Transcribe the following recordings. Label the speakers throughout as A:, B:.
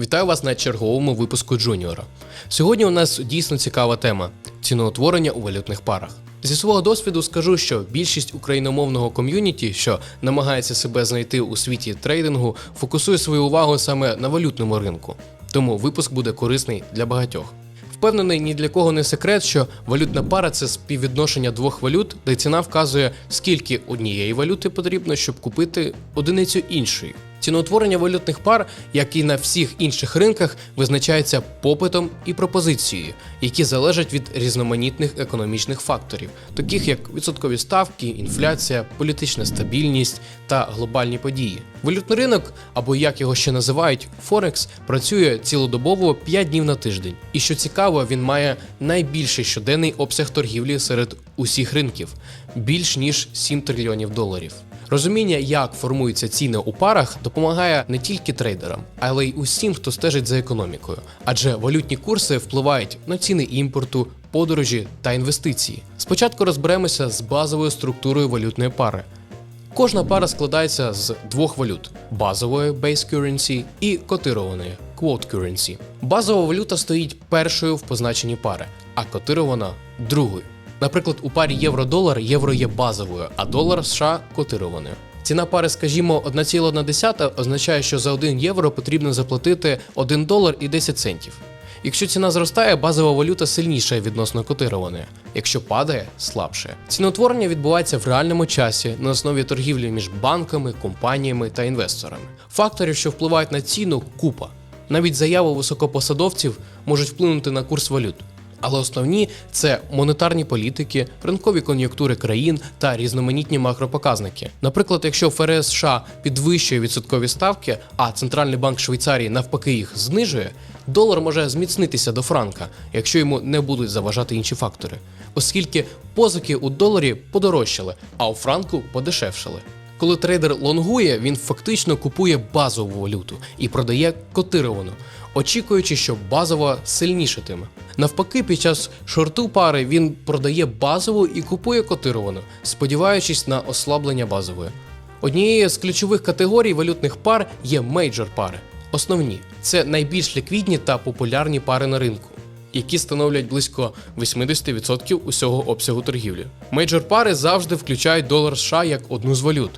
A: Вітаю вас на черговому випуску Джуніора. Сьогодні у нас дійсно цікава тема ціноутворення у валютних парах. Зі свого досвіду скажу, що більшість україномовного ком'юніті, що намагається себе знайти у світі трейдингу, фокусує свою увагу саме на валютному ринку. Тому випуск буде корисний для багатьох. Впевнений, ні для кого не секрет, що валютна пара це співвідношення двох валют, де ціна вказує, скільки однієї валюти потрібно, щоб купити одиницю іншої. Ціноутворення валютних пар, як і на всіх інших ринках, визначається попитом і пропозицією, які залежать від різноманітних економічних факторів, таких як відсоткові ставки, інфляція, політична стабільність та глобальні події. Валютний ринок, або як його ще називають, Форекс, працює цілодобово 5 днів на тиждень. І що цікаво, він має найбільший щоденний обсяг торгівлі серед усіх ринків більш ніж 7 трильйонів доларів. Розуміння, як формуються ціни у парах, допомагає не тільки трейдерам, але й усім, хто стежить за економікою. Адже валютні курси впливають на ціни імпорту, подорожі та інвестиції. Спочатку розберемося з базовою структурою валютної пари. Кожна пара складається з двох валют: базової base currency і котированої quote currency. Базова валюта стоїть першою в позначенні пари, а котирована другою. Наприклад, у парі євро-долар євро є базовою, а долар США котированою. Ціна пари, скажімо, 1,1 означає, що за 1 євро потрібно заплатити 1 долар і 10 центів. Якщо ціна зростає, базова валюта сильніша відносно котированої. Якщо падає, слабше. Ціноутворення відбувається в реальному часі на основі торгівлі між банками, компаніями та інвесторами. Факторів, що впливають на ціну, купа. Навіть заяви високопосадовців можуть вплинути на курс валют. Але основні це монетарні політики, ринкові кон'юнктури країн та різноманітні макропоказники. Наприклад, якщо ФРС США підвищує відсоткові ставки, а Центральний банк Швейцарії навпаки їх знижує, долар може зміцнитися до франка, якщо йому не будуть заважати інші фактори, оскільки позики у доларі подорожчали, а у франку подешевшали. Коли трейдер лонгує, він фактично купує базову валюту і продає котировану, очікуючи, що базова сильнішатиме. Навпаки, під час шорту пари він продає базову і купує котировану, сподіваючись на ослаблення базової. Однією з ключових категорій валютних пар є мейджор пари. Основні це найбільш ліквідні та популярні пари на ринку які становлять близько 80% усього обсягу торгівлі. Мейджор пари завжди включають долар США як одну з валют,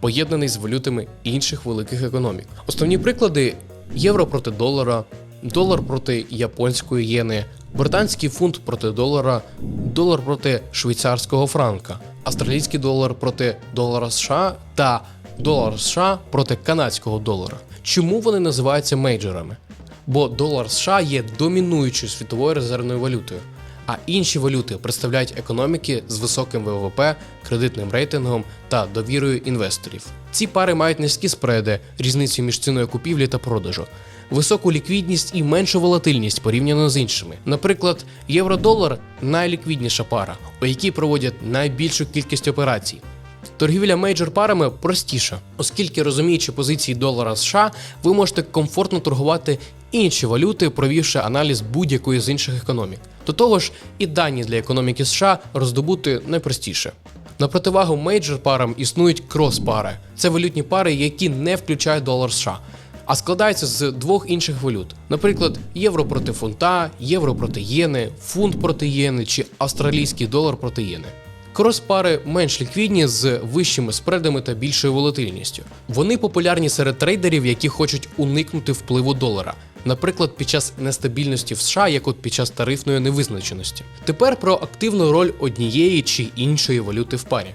A: поєднаний з валютами інших великих економік. Основні приклади євро проти долара, долар проти японської єни, британський фунт проти долара, долар проти швейцарського франка, австралійський долар проти долара США та долар США проти канадського долара. Чому вони називаються мейджорами? Бо долар США є домінуючою світовою резервною валютою, а інші валюти представляють економіки з високим ВВП, кредитним рейтингом та довірою інвесторів. Ці пари мають низькі спреди, різницю між ціною купівлі та продажу, високу ліквідність і меншу волатильність порівняно з іншими. Наприклад, євро-долар найліквідніша пара, у якій проводять найбільшу кількість операцій. Торгівля мейджор парами простіша, оскільки розуміючи позиції долара США, ви можете комфортно торгувати інші валюти, провівши аналіз будь-якої з інших економік. До того ж, і дані для економіки США роздобути найпростіше. На противагу мейджор парам існують крос-пари. Це валютні пари, які не включають долар США, а складаються з двох інших валют, наприклад, євро проти фунта, євро проти єни, фунт проти єни чи австралійський долар проти єни. Крос-пари менш ліквідні з вищими спредами та більшою волатильністю. Вони популярні серед трейдерів, які хочуть уникнути впливу долара, наприклад, під час нестабільності в США, як от під час тарифної невизначеності. Тепер про активну роль однієї чи іншої валюти в парі.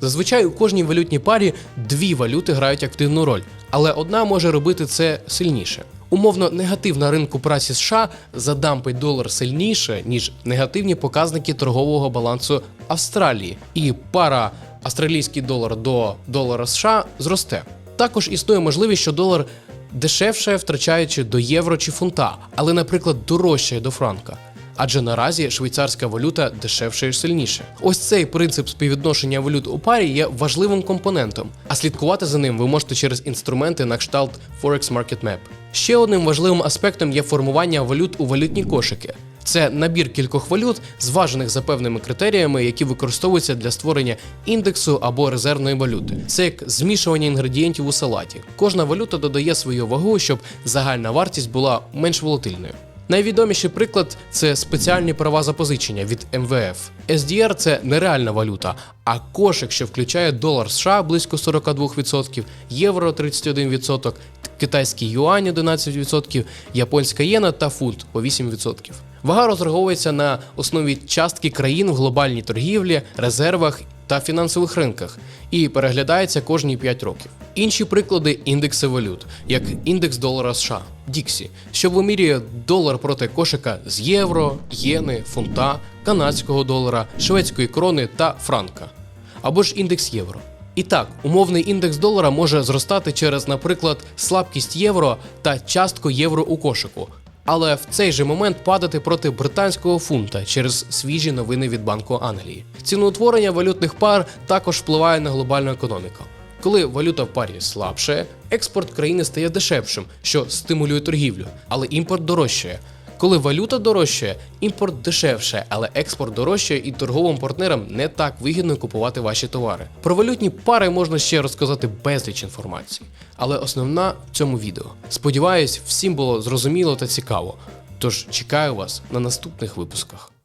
A: Зазвичай у кожній валютній парі дві валюти грають активну роль, але одна може робити це сильніше. Умовно, негатив на ринку праці США задампить долар сильніше, ніж негативні показники торгового балансу Австралії, і пара австралійський долар до долара США зросте. Також існує можливість, що долар дешевше втрачаючи до євро чи фунта, але, наприклад, дорожчає до франка. Адже наразі швейцарська валюта дешевше і сильніше. Ось цей принцип співвідношення валют у парі є важливим компонентом, а слідкувати за ним ви можете через інструменти на кшталт Forex Market Map. Ще одним важливим аспектом є формування валют у валютні кошики. Це набір кількох валют, зважених за певними критеріями, які використовуються для створення індексу або резервної валюти. Це як змішування інгредієнтів у салаті. Кожна валюта додає свою вагу, щоб загальна вартість була менш волатильною. Найвідоміший приклад це спеціальні права запозичення від МВФ. SDR – це нереальна валюта, а кошик, що включає долар США близько 42%, євро 31%, китайський юань 11%, японська єна та фунт по 8%. Вага розраховується на основі частки країн в глобальній торгівлі, резервах та фінансових ринках і переглядається кожні 5 років. Інші приклади індекси валют, як індекс долара США Діксі, що вимірює долар проти кошика з євро, єни, фунта, канадського долара, шведської крони та франка, або ж індекс євро. І так, умовний індекс долара може зростати через, наприклад, слабкість євро та частку євро у кошику, але в цей же момент падати проти британського фунта через свіжі новини від Банку Англії. Ціноутворення валютних пар також впливає на глобальну економіку. Коли валюта в парі слабше, експорт країни стає дешевшим, що стимулює торгівлю, але імпорт дорожчає. Коли валюта дорожчає, імпорт дешевше, але експорт дорожчає і торговим партнерам не так вигідно купувати ваші товари. Про валютні пари можна ще розказати безліч інформації, але основна в цьому відео. Сподіваюсь, всім було зрозуміло та цікаво. Тож чекаю вас на наступних випусках.